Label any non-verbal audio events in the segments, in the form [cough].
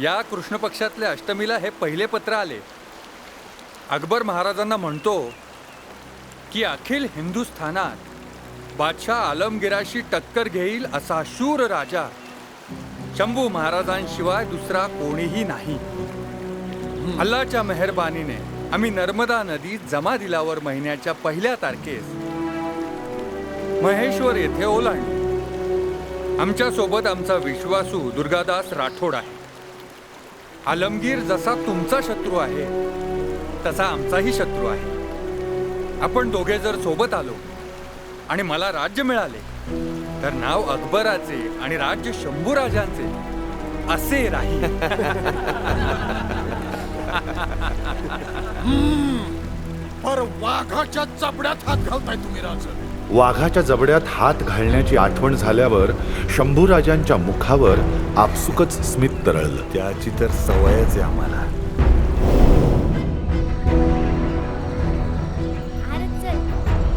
या कृष्ण पक्षातल्या अष्टमीला हे पहिले पत्र आले. अकबर महाराजांना म्हणतो की अखिल हिंदुस्थानात बादशाह आलमगिराशी टक्कर घेईल असा शूर राजा. शंभू महाराजांशिवाय दुसरा कोणीही नाही. अल्लाच्या मेहरबानीने आम्ही नर्मदा नदीत जमा दिलावर महिन्याच्या पहिल्या तारखेस महेश्वर येथे ओलांडली आमच्यासोबत आमचा विश्वासू दुर्गादास राठोड आहे. आलमगीर जसा तुमचा शत्रू आहे तसा आमचाही शत्रू आहे. आपण दोघे जर सोबत आलो आणि मला राज्य मिळाले तर नाव अकबराचे आणि राज्य शंभू राजांचे असे राहील. पर वाघाच्या चपड्यात हात घालताय तुम्ही राज वाघाच्या जबड्यात हात घालण्याची आठवण झाल्यावर शंभूराजांच्या मुखावर आपसुकच स्मित तरळलं. त्याची तर सवयच आहे आम्हाला. अरे चल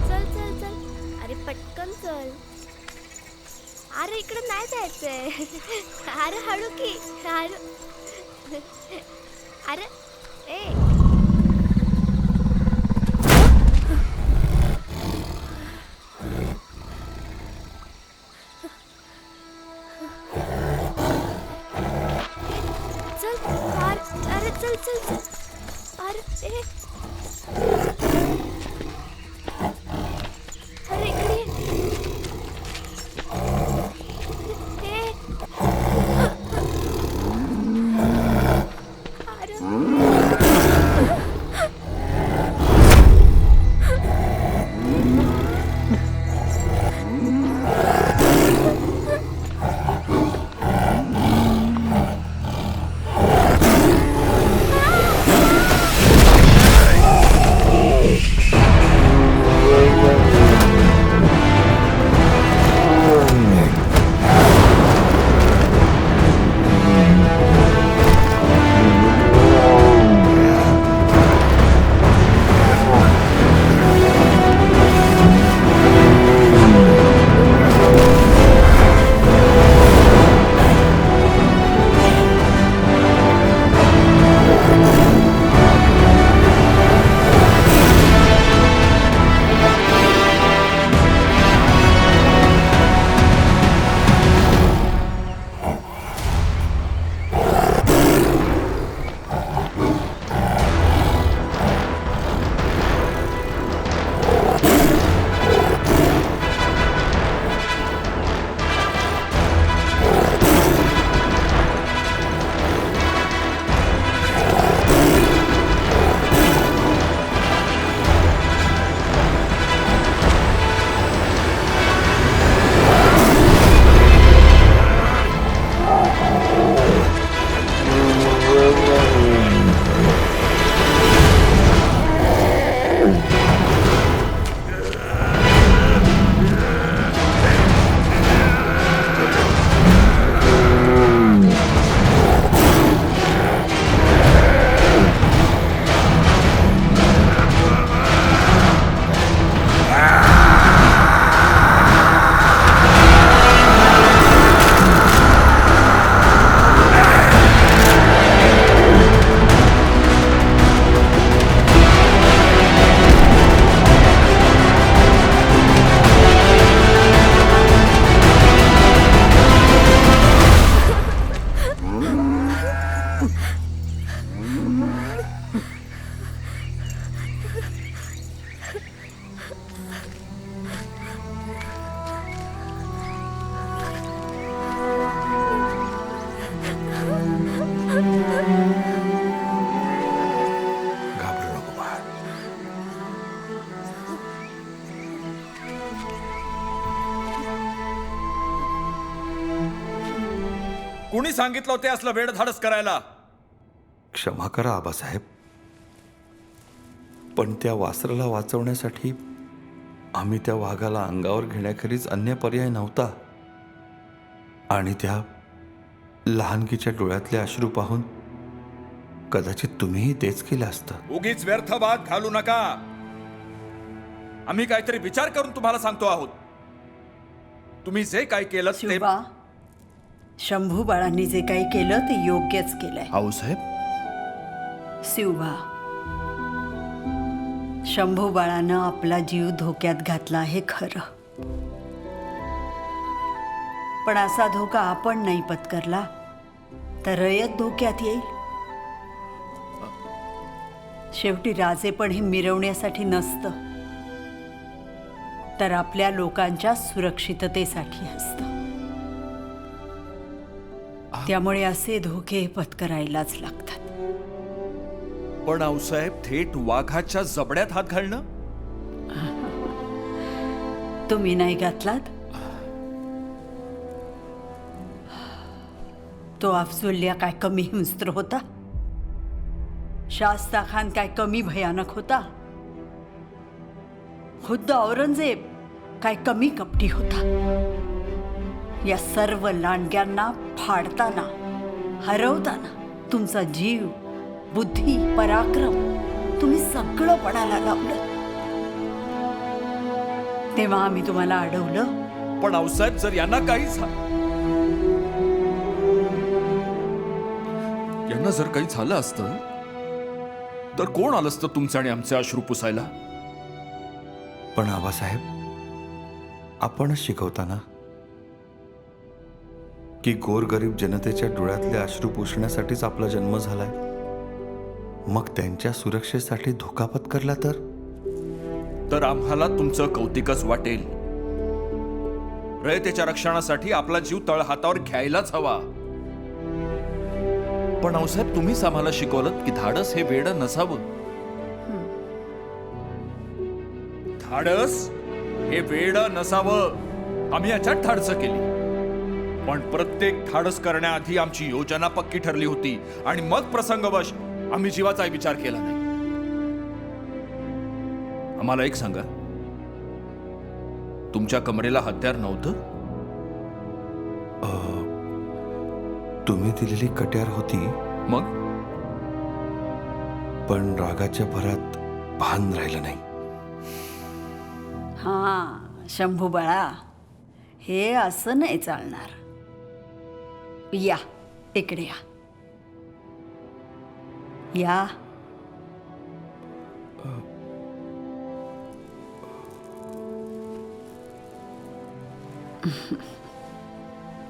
चल चल चल. अरे पटकन चल. अरे इकडे नाही जायचंय. अरे हळू की हळू. अरे ए चल अरे अरे चल चल चल अरे कुणी सांगितलं होते असलं वेळ धाडस करायला? क्षमा करा आबासाहेब. पण त्या वासराला वाचवण्यासाठी आम्ही त्या वाघाला अंगावर घेण्याखेरीज अन्य पर्याय नव्हता. आणि त्या लहानकीच्या डोळ्यातले अश्रू पाहून कदाचित तुम्हीही तेच केलं असतं. उगीच व्यर्थ वाद घालू नका. आम्ही काहीतरी विचार करून तुम्हाला सांगतो आहोत. तुम्ही जे काय केलं ते शंभू बाळांनी जे काही केलं ते योग्यच केलंय. आऊसाहेब शिवबा शंभू बाळानं आपला जीव धोक्यात घातला हे खरं. पण असा धोका आपण नाही पत्करला तर रयत धोक्यात येईल. शेवटी राजे पण हे मिरवण्यासाठी नसतं तर आपल्या लोकांच्या सुरक्षिततेसाठी असतं. त्यामुळे असे धोके पत्करायलाच लागतात. पण आऊसाहेब थेट वाघाच्या जबड्यात हात घालणं? [laughs] तुम्ही नाही घातलात? [sighs] तो अफजुल्ल्या काय कमी हिंस्त्र होता? शास्ता खान काय कमी भयानक होता? खुद्द औरंगजेब काय कमी कपटी होता? या सर्व लांडग्यांना फाडताना हरवताना तुमचा जीव बुद्धी पराक्रम तुम्ही सगळं पणाला लावलं. तेव्हा आम्ही तुम्हाला अडवलं. पण आऊसाहेब जर यांना काही झा- यांना जर काही झालं असतं तर कोण आलं असतं तुमचं आणि आमचे अश्रू पुसायला? पण आबासाहेब आपणच शिकवताना की गोरगरीब जनतेच्या डोळ्यातले अश्रू पुसण्यासाठीच आपला जन्म झालाय. मग त्यांच्या सुरक्षेसाठी धोका पत्करला तर? तर आम्हाला तुमचं कौतिकच वाटेल. रयतेच्या रक्षणासाठी आपला जीव तळहातावर घ्यायलाच हवा. पण औसाहेब तुम्हीच आम्हाला शिकवलं की धाडस हे वेड नसावं. धाडस हे वेड नसावं. आम्ही याच्यात धाडसं केली. पण प्रत्येक धाडस करण्याआधी आमची योजना पक्की ठरली होती. आणि मग प्रसंगवश आम्ही जीवाचा विचार केला नाही. आम्हाला एक सांगा. तुमच्या कमरेला हत्यार नव्हतं? तुम्ही दिलेली कट्यार होती. मग? पण रागाच्या भरात भान राहिलं नाही. हा शंभू बाळा हे असं नाही चालणार. या इकडे या. या.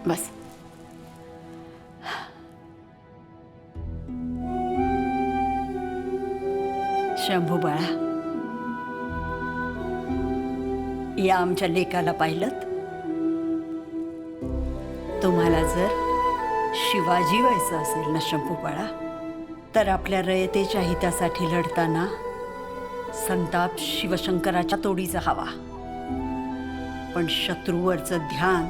बस. शंभू बाळा. या आमच्या लेकाला पाहिलं तुम्हाला जर शिवाजी व्हायचं असेल ना शंभूबाळा तर आपल्या रयतेच्या हितासाठी लढताना संताप शिवशंकराच्या तोडीचा हवा. पण शत्रूवरचं ध्यान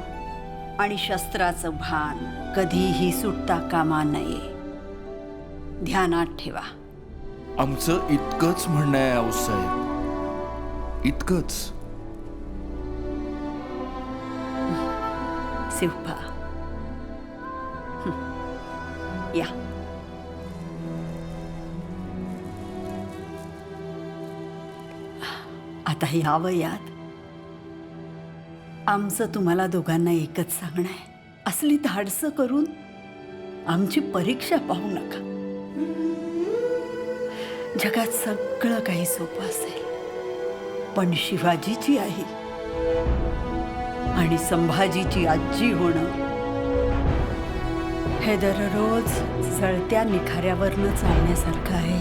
आणि शस्त्राचं भान कधीही सुटता कामा नये. ध्यानात ठेवा. आमचं इतकंच म्हणणं आहे आऊसाहेब इतकंच. शिवपा या आता या वयात आमचं तुम्हाला दोघांना एकच सांगणं आहे. असली धाडसं करून आमची परीक्षा पाहू नका. जगात सगळं काही सोपं असेल. पण शिवाजीची आई आणि संभाजीची आजी होणं हे दररोज जळत्या निखाऱ्यावरनं चालण्यासारखं आहे.